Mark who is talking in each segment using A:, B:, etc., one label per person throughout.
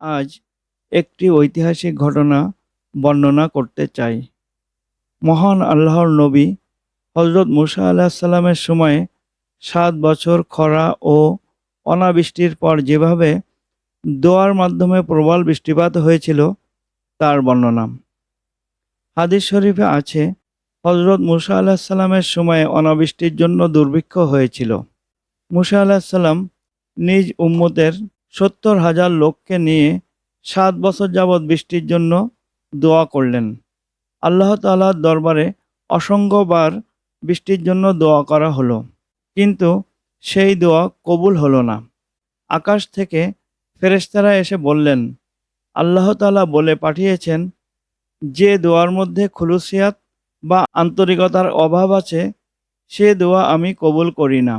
A: আজ একটি ঐতিহাসিক ঘটনা বর্ণনা করতে চাই। মহান আল্লাহর নবী হজরত মুসা আলাহিসাল্লামের সময়ে সাত বছর খরা ও অনাবৃষ্টির পর যেভাবে দোয়ার মাধ্যমে প্রবল বৃষ্টিপাত হয়েছিল, তার বর্ণনা। হাদিস শরীফে আছে হজরত মুসা আলাহিসাল্লামের সময়ে অনাবৃষ্টির জন্য দুর্ভিক্ষ হয়েছিল। মুসা আলাহিসাল্লাম নিজ উম্মতের সত্তর হাজার লোককে নিয়ে সাত বছর যাবৎ বৃষ্টির জন্য দোয়া করলেন। আল্লাহ তাআলার দরবারে অসংখ্যবার বৃষ্টির জন্য দোয়া করা হলো, কিন্তু সেই দোয়া কবুল হলো না। আকাশ থেকে ফেরেস্তারা এসে বললেন, আল্লাহ তালা বলে পাঠিয়েছেন, যে দোয়ার মধ্যে খুলুসিয়াত বা আন্তরিকতার অভাব আছে, সে দোয়া আমি কবুল করি না।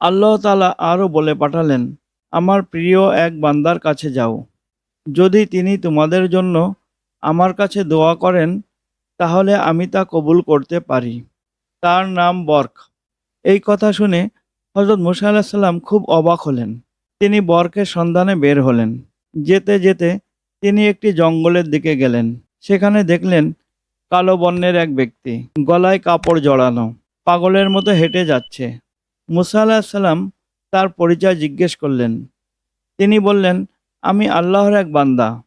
A: আল্লাহ তাআলা আরও বলে পাঠালেন আমার প্রিয় এক বান্দার কাছে যাও। যদি তিনি তোমাদের জন্য আমার কাছে দোয়া করেন, তাহলে আমি তা কবুল করতে পারি। তার নাম বরক। এই কথা শুনে হজরত মুসা আলাহিসাল্লাম খুব অবাক হলেন। তিনি বরকের সন্ধানে বের হলেন। যেতে যেতে তিনি একটি জঙ্গলের দিকে গেলেন। সেখানে দেখলেন কালো বর্ণের এক ব্যক্তি, গলায় কাপড় জড়ানো, পাগলের মতো হেঁটে যাচ্ছে। মুসা আলাহিসাল্লাম তার পরিচয় জিজ্ঞেস করলেন। তিনি বললেন, আমি আল্লাহর এক বান্দা।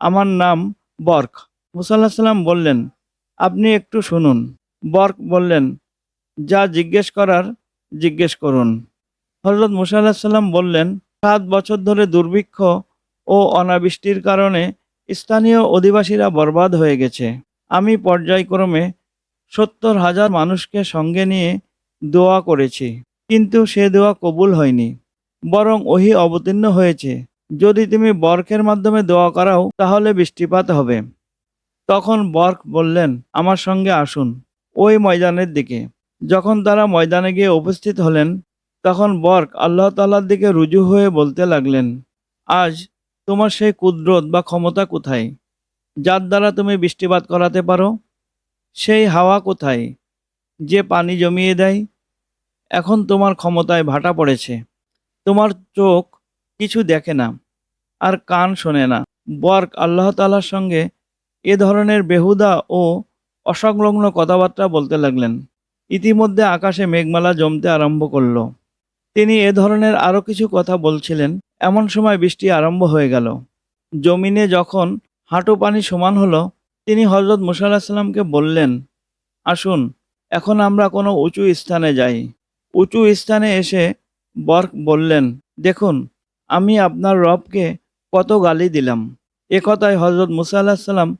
A: আমার নাম বর্ক। মুসা আল্লাহ সাল্লাম বললেন, আপনি একটু শুনুন। বর্ক বললেন, যা জিজ্ঞেস করার জিজ্ঞেস করুন। হজরত মুসা আল্লাহ সাল্লাম বললেন, সাত বছর ধরে দুর্ভিক্ষ ও অনাবৃষ্টির কারণে স্থানীয় অধিবাসীরা বরবাদ হয়ে গেছে। আমি পর্যায়ক্রমে সত্তর হাজার মানুষকে সঙ্গে নিয়ে দোয়া করেছি। কিন্তু সে দোয়া কবুল হয়নি, বরং ওহি অবতীর্ণ হয়েছে। যদি তুমি বরকের মাধ্যমে দোয়া করাও, তাহলে বৃষ্টিপাত হবে। তখন বর্ক বললেন, আমার সঙ্গে আসুন ওই ময়দানের দিকে। যখন তারা ময়দানে গিয়ে উপস্থিত হলেন, তখন বর্ক আল্লাহ তাল্লার দিকে রুজু হয়ে বলতে লাগলেন, আজ তোমার সেই কুদরত বা ক্ষমতা কোথায়, যার দ্বারা তুমি বৃষ্টিপাত করাতে পারো? সেই হাওয়া কোথায়, যে পানি জমিয়ে দেয়? এখন তোমার ক্ষমতায় ভাটা পড়েছে। তোমার চোখ কিছু দেখে না, আর কান শোনে না। বর্ক আল্লাহ তালার সঙ্গে এ ধরনের বেহুদা ও অসংলগ্ন কথাবার্তা বলতে লাগলেন। ইতিমধ্যে আকাশে মেঘমালা জমতে আরম্ভ করল। তিনি এ ধরনের আরও কিছু কথা বলছিলেন, এমন সময় বৃষ্টি আরম্ভ হয়ে গেল। জমিনে যখন হাঁটু পানি সমান হলো, তিনি হজরত মুসাল্লাহ সাল্লামকে বললেন, আসুন, এখন আমরা কোনো উঁচু স্থানে যাই। উঁচু স্থানে এসে বর্ক বললেন, দেখুন, আমি আপনার রবকে কত গালি দিলাম। এ কথায় হজরত মুসা আল্লাহ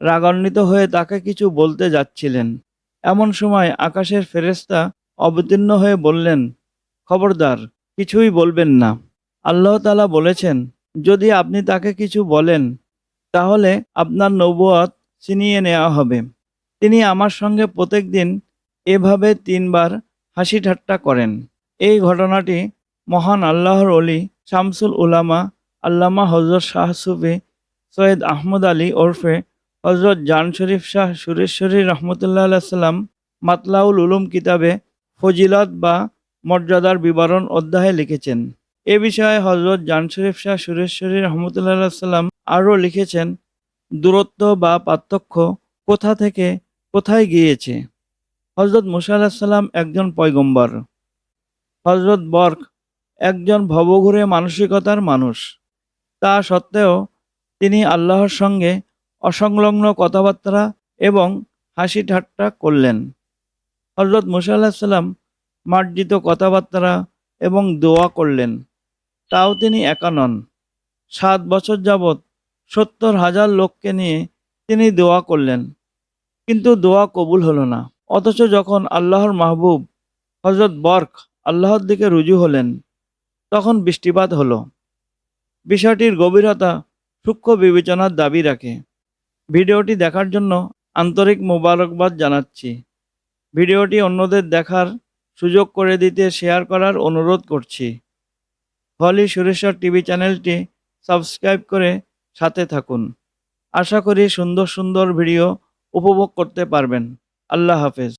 A: রাগান্বিত হয়ে তাকে কিছু বলতে যাচ্ছিলেন। এমন সময় আকাশের ফেরেস্তা অবতীর্ণ হয়ে বললেন, খবরদার, কিছুই বলবেন না। আল্লাহ তালা বলেছেন, যদি আপনি তাকে কিছু বলেন, তাহলে আপনার নবুয়াত ছিনিয়ে নেওয়া হবে। তিনি আমার সঙ্গে প্রত্যেক দিন এভাবে তিনবার হাসি ঠাট্টা করেন। এই ঘটনাটি মহান আল্লাহর অলি শামসুল উলামা আল্লামা হজরত শাহ সুফি সৈয়দ আহমদ আলী ওরফে হজরত জান শরীফ শাহ সুরেশ্বরী রহমতুল্লাহ সাল্লাম মাতলাউল উলুম কিতাবে ফজিলত বা মর্যাদার বিবরণ অধ্যায়ে লিখেছেন। এ বিষয়ে হজরত জান শরীফ শাহ সুরেশ্বরী রহমতুল্লাহ সাল্লাম আরও লিখেছেন, দূরত্ব বা পার্থক্য কোথা থেকে কোথায় গিয়েছে? হজরত মুসা আলাহিসাল্লাম একজন পয়গম্বর। হজরত বর্ক একজন ভবঘুরে মানসিকতার মানুষ। তা সত্ত্বেও তিনি আল্লাহর সঙ্গে অসংলগ্ন কথাবার্তা এবং হাসি ঠাট্টা করলেন। হজরত মুসা আলাহিসাল্লাম মার্জিত কথাবার্তা এবং দোয়া করলেন। তাও তিনি একা নন। সাত বছর যাবৎ সত্তর হাজার লোককে নিয়ে তিনি দোয়া করলেন। কিন্তু দোয়া কবুল হলো না। অথচ যখন আল্লাহর মাহবুব হজরত বর্ক আল্লাহর দিকে রুজু হলেন, তখন বৃষ্টিপাত হল। বিষয়টির গভীরতা সূক্ষ্ম বিবেচনার দাবি রাখে। ভিডিওটি দেখার জন্য আন্তরিক মোবারকবাদ জানাচ্ছি। ভিডিওটি অন্যদের দেখার সুযোগ করে দিতে শেয়ার করার অনুরোধ করছি। হলি সুরেশ্বর টিভি চ্যানেলটি সাবস্ক্রাইব করে সাথে থাকুন। আশা করি সুন্দর সুন্দর ভিডিও উপভোগ করতে পারবেন। আল্লাহ হাফেজ।